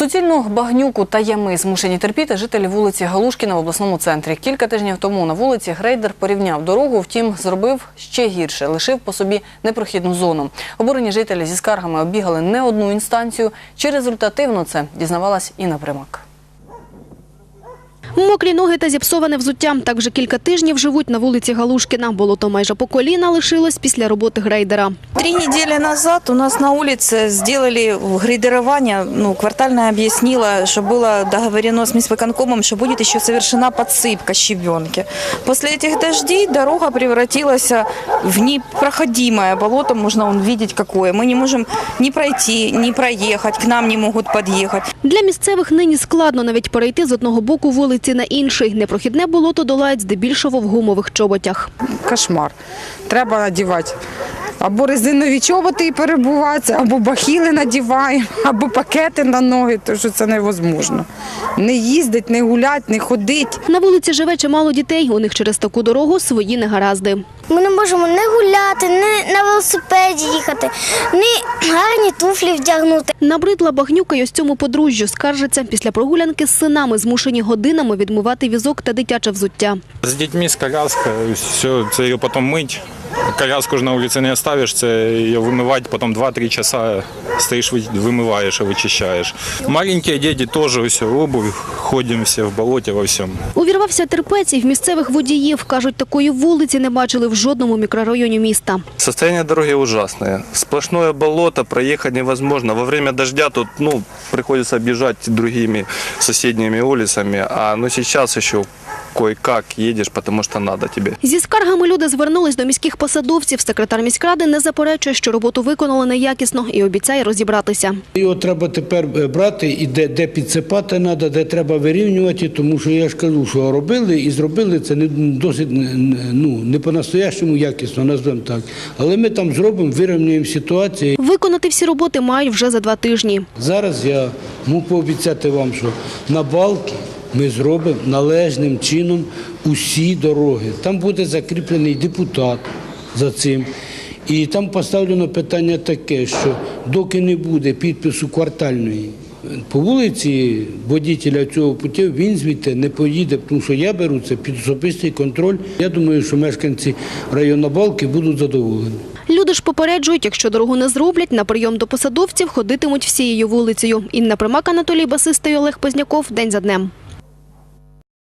Суцільну багнюку та ями змушені терпіти жителі вулиці Галушкіна в обласному центрі. Кілька тижнів тому на вулиці грейдер порівняв дорогу, втім зробив ще гірше, лишив по собі непрохідну зону. Обурені жителі зі скаргами обігали не одну інстанцію. Чи результативно це дізнавалась Інна Примак. Мокрі ноги та зіпсоване взуття. Так вже кілька тижнів живуть на вулиці Галушкіна. Болото майже по коліна лишилось після роботи грейдера. Три недели назад у нас на улице сделали грейдирование. Ну, квартальная объяснила, что было договорено с мисвыконкомом, что будет еще совершена подсыпка щебенки. После этих дождей дорога превратилась в непроходимое болото. Можно он видеть какое. Мы не можем ни пройти, ни проехать. К нам не могут подъехать. Для місцевих нині складно навіть перейти з одного боку вулиці на інший. Непрохідне болото долають здебільшого в гумових чоботях. кошмар. Треба надівати. Або резинові чоботи і перебуватися, або бахіли надіваємо, або пакети на ноги, тому що це невозможно. Не їздить, не гулять, не ходить. На вулиці живе чимало дітей. У них через таку дорогу свої негаразди. Ми не можемо не гуляти, не на велосипеді їхати, не гарні туфлі вдягнути. Набридла багнюка й ось цьому подружжю. Скаржиться, після прогулянки з синами змушені годинами відмивати візок та дитяче взуття. З дітьми, з коляскою, все, це її потім мить. Коляску ж на вулиці не оставиш, це її вимивати, потім 2-3 часа стоїш, вимиваєш і вичищаєш. Маленькі діти теж все, обувь, ходимо всі в болоті во всьому. Увірвався терпець і в місцевих водіїв. Кажуть, такої вулиці не бачили в жодному мікрорайоні міста. Состояние дороги ужасное. Сплошное болото, проехать невозможно. Во время дождя тут ну, приходится объезжать другими соседними улицами. А ну, сейчас еще кое-как едешь, потому что надо тебе. Зі скаргами люди звернулись до міських посадовців. Секретар міськради не заперечує, що роботу виконали неякісно і обіцяє розібратися. Його треба тепер е, брати і де, де підсипати треба, де треба вирівнювати, тому що я ж кажу, що робили і зробили це не досить ну, не по-настоящому якісно, назвемо так. Але ми там зробимо, вирівнюємо ситуацію. Виконати всі роботи мають вже за два тижні. Зараз я можу пообіцяти вам, що на балки ми зробимо належним чином усі дороги. Там буде закріплений депутат за цим. І там поставлено питання таке, що доки не буде підпису квартальної по вулиці водителя цього путів, він звідти не поїде, тому що я беру це під особистий контроль. Я думаю, що мешканці району Балки будуть задоволені. Люди ж попереджують, якщо дорогу не зроблять, на прийом до посадовців ходитимуть всією вулицею. Інна Примак, Анатолій Басистий, Олег Позняков. День за днем.